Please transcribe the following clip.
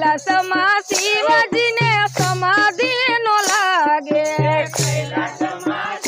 કૈલા સમા શિવાજીને સમાધિ નો લાગે કૈલા સમા